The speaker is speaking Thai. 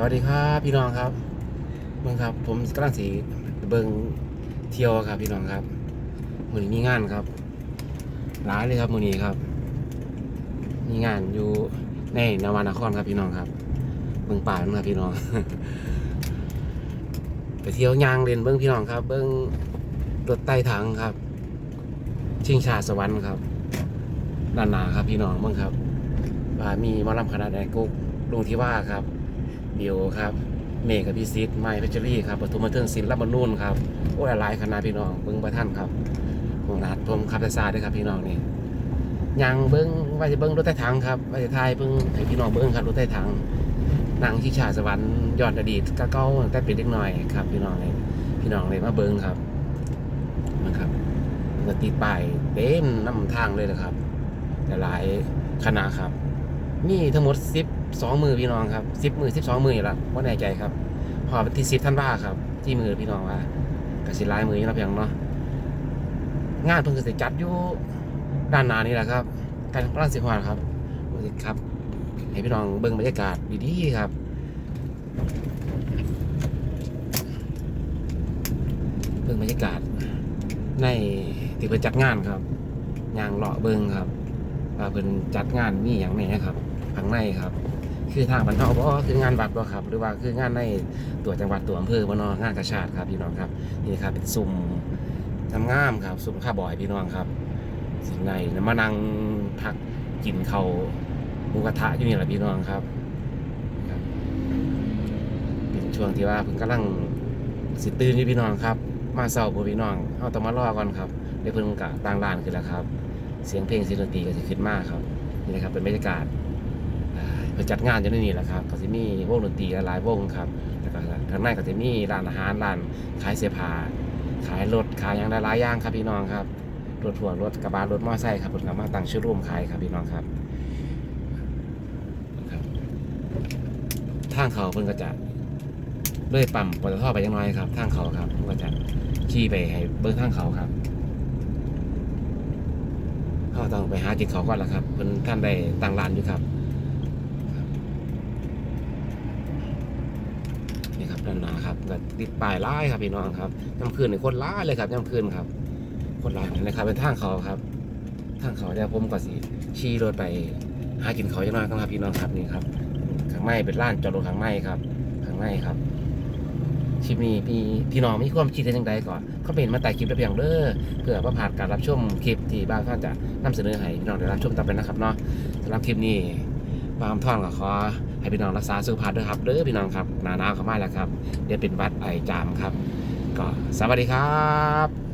สวัสดีครับพี่น้องครับเบิ่งครับ ผมกำลังสีเบิ่งเที่ยวครับพี่น้องครับมือนี้มีงานครับหลายเลยครับมือนี้ครับ มีงานอยู่ในนวนครครับพี่น้องครับเบิ่งป่ามันครับพี่น้องไปเที่ยวยางเล่นเบิ่งพี่น้องครับ เบิ่งรถใต้ถังครับ ชิงชาสวรรค์ครับด้านหนาครับพี่น้องเบิ่งครับว่ามีมอลำคณะแดงกุ๊กลุงที่ว่าครับ เดียวครับ เมฆกับพิซิตไมค์เพชรรี่ครับปทุมบันเทิงศิลป์รับบรรนุนครับโอ้หลายคณะพี่น้องเบิ้งประท่านครับวงรัดผมขับแต่ซาด้วยครับพี่น้องนี่ยังเบิ้งว่าจะเบิ้งรถใต้ถังครับว่าจะทายเบิ้งให้พี่น้องเบิ้งครับรถใต้ถังนังที่ชาสวรรค์ยอนอดีตก็เกาตั้งแต่เป็นเด็กน่อยครับ พี่น้องเลยพี่น้องเลยมาเบิ้งครับนะครับก็ติดป้ายเต็มน้ำทางเลยนะครับหลายคณะครับ มีทั้งหมดสิบสองมือพี่น้องครับสิบมือสิบสองมืออยู่และว่าแน่ใจครับพอที่สิบท่านว่าครับ ที่มือพี่น้องว่ากสิลายมืออยู่แล้วเพียงเนาะงานเพิ่งจะจัดอยู่ด้านหน้านี่แหละครับ การระราชสิฮอนครับครับให้พี่น้องเบิ่งบรรยากาศดีๆครับเบิ่งบรรยากาศ ในที่เพิ่นจัดงานครับยางเลาะเบิ่งครับว่าเพิ่นจัดงานมีอย่างแหน่ครับ ข้างในครับ คือทางบรรเทาบ่คืองานวัดบ่ครับ หรือว่าคืองานในตัวจังหวัดตัวอำเภอบ่เนาะงานกระชาติครับพี่น้องครับนี่ครับเป็นซุ้มงามๆครับซุ้มข้าวบอยพี่น้องครับสิ่งในมานั่งพักกินข้าวหมูกระทะอยู่นี่แหละพี่น้องครับ เป็นช่วงที่ว่าเพิ่นกำลังสิตื่นอยู่พี่น้องครับ มาเศร้าบ่พี่น้องเฮาต้องมารอก่อนครับเดี๋ยวเพิ่นก็ต่างร้านขึ้นแล้วครับ เสียงเพลงเสียงดนตรีก็จะขึ้นมากครับนี่นะครับเป็นบรรยากาศ จัดงานอยู่ในนี่แหละครับก็จะมีวงดนตรีหลายๆวงครับแล้วก็ทางในก็จะมีร้านอาหารร้านขายเสื้อผ้าขายรถขายอย่างหลายๆอย่างครับพี่น้องครับรถทัวร์รถกระบะรถมอเตอร์ไซค์ครับผมก็มาตั้งชื่อร่วมขายครับพี่น้องครับทางเขาเพิ่นก็จะเลื่อยปั๊มปตทไปยังน้อยครับทางเขาครับเพิ่นก็จะขี่ไปให้เบิ้งทางเขาครับก็ต้องไปหาจิตเขาก่อนละครับเพิ่นท่านได้ตั้งร้านอยู่ครับ นี่ครับด้านน้าครับติดป้ายร้ายครับพี่น้องครับย่ำคืนนี่คนร้ายเลยครับย่ำคืนครับ คนร้ายนะครับเป็นทางเขาครับทางเขาเดี๋ยผมก็สิขี่รถไปหากินเขาจังน้อยครับพี่น้องครับนี่ครับข้างในเป็นร้านจอดรถข้างในครับข้างในครับคลิปนี้พี่พี่น้องมีความคิดเห็นยังไงก่อนก็เป็นมาแต่คลิปได้เพียงเด้อเพื่อประผ่านการรับชมคลิปที่บ้านท่านจะนำเสนอให้พี่น้องได้รับชมต่อไปนะครับเนาะสำหรับคลิปนี้บางท่อนก็ขอ ให้พี่น้องรักษาสุขภาพด้วยครับเด้อพี่น้องครับหนาหนาวเข้ามาแล้วครับเดี๋ยวเป็นวัดไอจามครับ ก็สวัสดีครับ